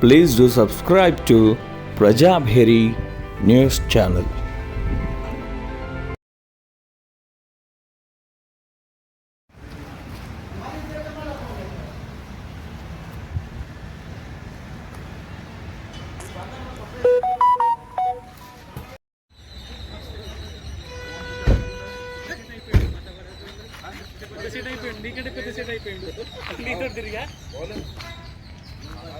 Please do subscribe to Prajabheri News Channel. Set అయిపోయింది నీకంటే పెద్ద సెట్ అయిపోయింది నీతో తిరిగా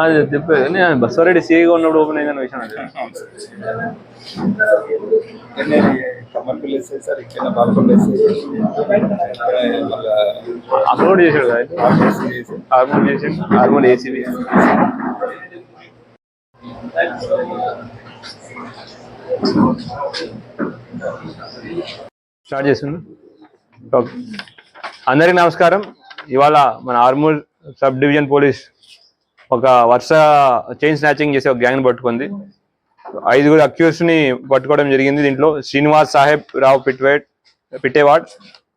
అది చెప్పేది. నేను బస్సారెడ్డి సీగా ఉన్నప్పుడు ఓపెన్ అయిందని విషయం కూడా చేశాడు హార్మోన్ చేసి హార్మోన్ ఏసీబీ స్టార్ట్ చేస్తుంది. ఓకే అందరికీ నమస్కారం. ఇవాళ మన ఆర్మూర్ సబ్ డివిజన్ పోలీస్ ఒక వరుస చైన్ స్నాచింగ్ చేసే ఒక గ్యాంగ్ పట్టుకుంది. ఐదుగురు అక్యూర్స్ని పట్టుకోవడం జరిగింది దీంట్లో. శ్రీనివాస్ సాహెబ్ రావు పిట్వేట్ పిట్టేవాడ్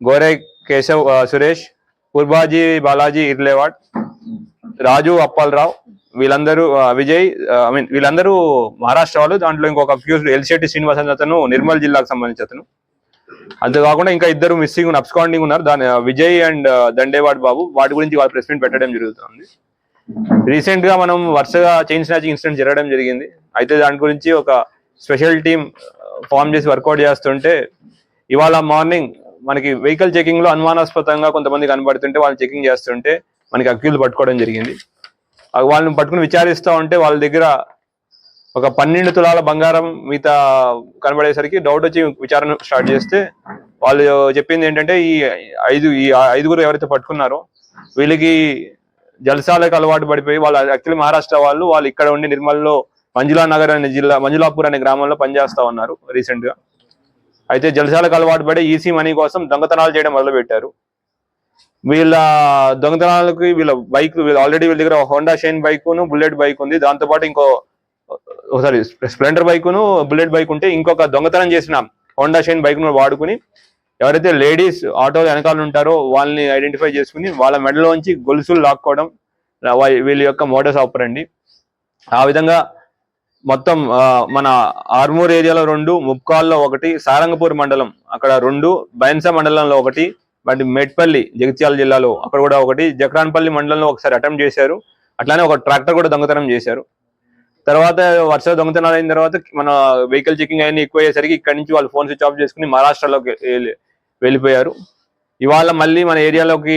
గోరే కేశవ్ సురేష్ పూర్బాజీ బాలాజీ ఇర్లేవాడ్ రాజు అప్పాలరావు వీళ్ళందరూ విజయ్ ఐ మీన్ వీళ్ళందరూ మహారాష్ట్ర వాళ్ళు. దాంట్లో ఇంకొక అక్యూజ్డ్ ఎల్శెట్టి శ్రీనివాస్ అతను నిర్మల్ జిల్లాకు సంబంధించి అతను. అంతేకాకుండా ఇంకా ఇద్దరు మిస్సింగ్ అబ్స్కాండింగ్ ఉన్నారు. దాని విజయ్ అండ్ దండేవాడ్ బాబు వాటి గురించి వాళ్ళు ప్రెస్ మీట్ పెట్టడం జరుగుతుంది. రీసెంట్గా మనం వరుసగా చైన్ స్నాచింగ్ ఇన్సిడెంట్ జరగడం జరిగింది. అయితే దాని గురించి ఒక స్పెషల్ టీమ్ ఫామ్ చేసి వర్కౌట్ చేస్తుంటే ఇవాళ మార్నింగ్ మనకి వెహికల్ చెకింగ్లో అనుమానాస్పదంగా కొంతమంది కనబడుతుంటే వాళ్ళని చెకింగ్ చేస్తుంటే మనకి అక్యూలు పట్టుకోవడం జరిగింది. వాళ్ళని పట్టుకుని విచారిస్తూ ఉంటే వాళ్ళ దగ్గర ఒక పన్నెండు తులాల బంగారం మిగతా కనబడేసరికి డౌట్ వచ్చి విచారణ స్టార్ట్ చేస్తే వాళ్ళు చెప్పింది ఏంటంటే ఈ ఐదు ఈ ఐదుగురు ఎవరైతే పట్టుకున్నారో వీళ్ళకి జలసాలకు అలవాటు పడిపోయి వాళ్ళు యాక్చువల్లీ మహారాష్ట్ర వాళ్ళు వాళ్ళు ఇక్కడ ఉండి నిర్మల్లో మంజులా నగర్ అనే జిల్లా మంజులాపూర్ అనే గ్రామంలో పనిచేస్తా ఉన్నారు రీసెంట్గా. అయితే జలసాలకు అలవాటు పడి ఈసీ మనీ కోసం దొంగతనాలు చేయడం మొదలు పెట్టారు వీళ్ళ దొంగతనాలకి వీళ్ళ బైక్ వీళ్ళు ఆల్రెడీ వీళ్ళ దగ్గర హోండా షైన్ బైక్ను బుల్లెట్ బైక్ ఉంది. దాంతో పాటు ఇంకో సారీ స్ప్లెండర్ బైక్ను బుల్లెట్ బైక్ ఉంటే ఇంకొక దొంగతనం చేసిన హోండా షైన్ బైక్ను వాడుకుని ఎవరైతే లేడీస్ ఆటో వెనకాల ఉంటారో వాళ్ళని ఐడెంటిఫై చేసుకుని వాళ్ళ మెడలోంచి గొలుసులు లాక్కోవడం వీళ్ళ యొక్క మోడస్ ఆపరండి ఆ విధంగా మొత్తం మన ఆర్మూర్ ఏరియాలో రెండు ముప్కాల్లో ఒకటి సారంగపూర్ మండలం అక్కడ రెండు బైన్సా మండలంలో ఒకటి మరి మెట్పల్లి జగిత్యాల జిల్లాలో అక్కడ కూడా ఒకటి జక్రాన్పల్లి మండలంలో ఒకసారి అటెంప్ట్ చేశారు. అట్లానే ఒక ట్రాక్టర్ కూడా దొంగతనం చేశారు. తర్వాత వరుస దొంగతనాలు అయిన తర్వాత మన వెహికల్ చెకింగ్ అయిన ఎక్కువ అయ్యేసరికి ఇక్కడ నుంచి వాళ్ళు ఫోన్ స్విచ్ ఆఫ్ చేసుకుని మహారాష్ట్రలోకి వెళ్ళిపోయారు. ఇవాళ మళ్ళీ మన ఏరియాలోకి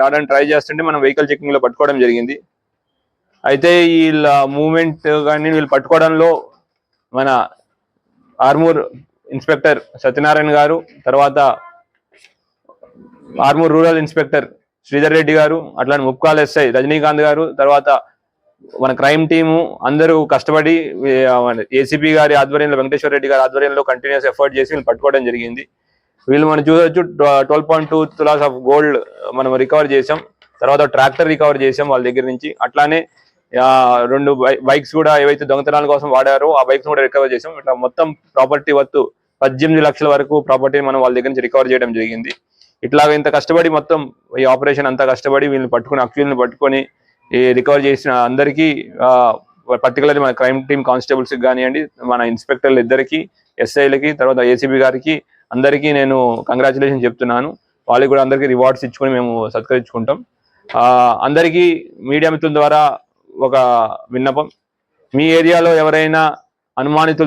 రావడానికి ట్రై చేస్తుంటే మనం వెహికల్ చెకింగ్లో పట్టుకోవడం జరిగింది. అయితే వీళ్ళ మూమెంట్ కానీ వీళ్ళు పట్టుకోవడంలో మన ఆర్మూర్ ఇన్స్పెక్టర్ సత్యనారాయణ గారు తర్వాత ఆర్మూర్ రూరల్ ఇన్స్పెక్టర్ శ్రీధర్ రెడ్డి గారు అట్లానే ముప్కాల్ ఎస్ఐ రజనీకాంత్ గారు తర్వాత మన క్రైమ్ టీము అందరూ కష్టపడి ఏసీపీ గారి ఆధ్వర్యంలో వెంకటేశ్వర రెడ్డి గారి ఆధ్వర్యంలో కంటిన్యూస్ ఎఫర్ట్ చేసి వీళ్ళు పట్టుకోవడం జరిగింది. వీళ్ళు మనం చూడొచ్చు twelve point two tolas of gold మనం రికవర్ చేసాం తర్వాత ట్రాక్టర్ రికవర్ చేసాం వాళ్ళ దగ్గర నుంచి. అట్లానే ఆ, రెండు బైక్స్ కూడా ఏవైతే దొంగతనాల కోసం వాడారో ఆ బైక్స్ కూడా రికవర్ చేసాం ఇట్లా మొత్తం ప్రాపర్టీ వర్త్ పద్దెనిమిది లక్షల వరకు ప్రాపర్టీని మనం వాళ్ళ దగ్గర నుంచి రికవర్ చేయడం జరిగింది. ఇట్లాగ ఇంత కష్టపడి మొత్తం ఈ ఆపరేషన్ అంతా కష్టపడి వీళ్ళని పట్టుకుని అక్యూల్ని పట్టుకొని ఈ రికవర్ చేసిన అందరికీ పర్టికులర్లీ మన క్రైమ్ టీమ్ కానిస్టేబుల్స్ కానివ్వండి మన ఇన్స్పెక్టర్లు ఇద్దరికి ఎస్ఐలకి తర్వాత ఏసీబీ గారికి అందరికీ నేను కంగ్రాచులేషన్ చెప్తున్నాను. వాళ్ళకి కూడా అందరికీ రివార్డ్స్ ఇచ్చుకొని మేము సత్కరించుకుంటాం. అందరికీ మీడియా మిత్రుల ద్వారా ఒక విన్నపం. మీ ఏరియాలో ఎవరైనా అనుమానితులు